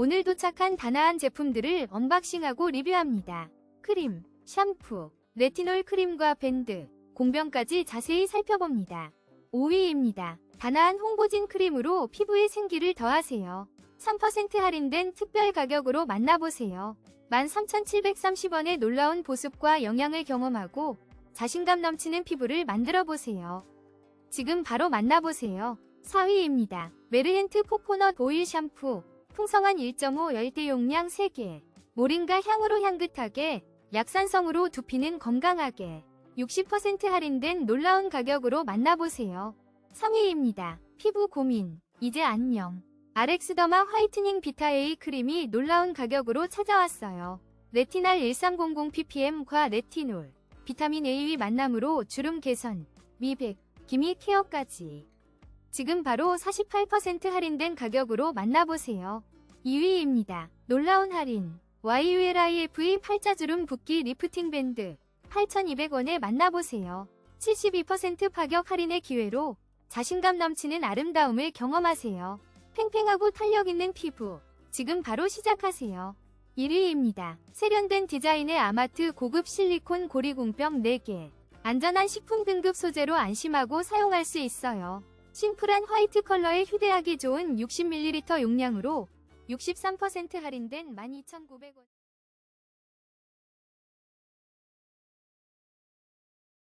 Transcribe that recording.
오늘 도착한 다나한 제품들을 언박싱하고 리뷰합니다. 크림, 샴푸, 레티놀 크림과 밴드, 공병까지 자세히 살펴봅니다. 5위입니다. 다나한 홍보진 크림으로 피부에 생기를 더하세요. 3% 할인된 특별 가격으로 만나보세요. 13,730원의 놀라운 보습과 영양을 경험하고 자신감 넘치는 피부를 만들어보세요. 지금 바로 만나보세요. 4위입니다. 메르헨트 코코넛 오일 샴푸 풍성한 1.5 열대 용량 3개 모링가 향으로 향긋하게 약산성으로 두피는 건강하게 60% 할인된 놀라운 가격으로 만나보세요. 3위입니다. 피부 고민 이제 안녕 아렉스더마 화이트닝 비타 A 크림이 놀라운 가격으로 찾아왔어요. 레티날 1300ppm과 레티놀, 비타민 A의 만남으로 주름 개선, 미백, 기미 케어까지. 지금 바로 48% 할인된 가격으로 만나보세요. 2위입니다. 놀라운 할인. YULIF의 팔자주름 붓기 리프팅 밴드 8,200원에 만나보세요. 72% 파격 할인의 기회로 자신감 넘치는 아름다움을 경험하세요. 팽팽하고 탄력 있는 피부. 지금 바로 시작하세요. 1위입니다. 세련된 디자인의 아마트 고급 실리콘 고리공병 4개. 안전한 식품 등급 소재로 안심하고 사용할 수 있어요. 심플한 화이트 컬러에 휴대하기 좋은 60ml 용량으로 63% 할인된 12,900원.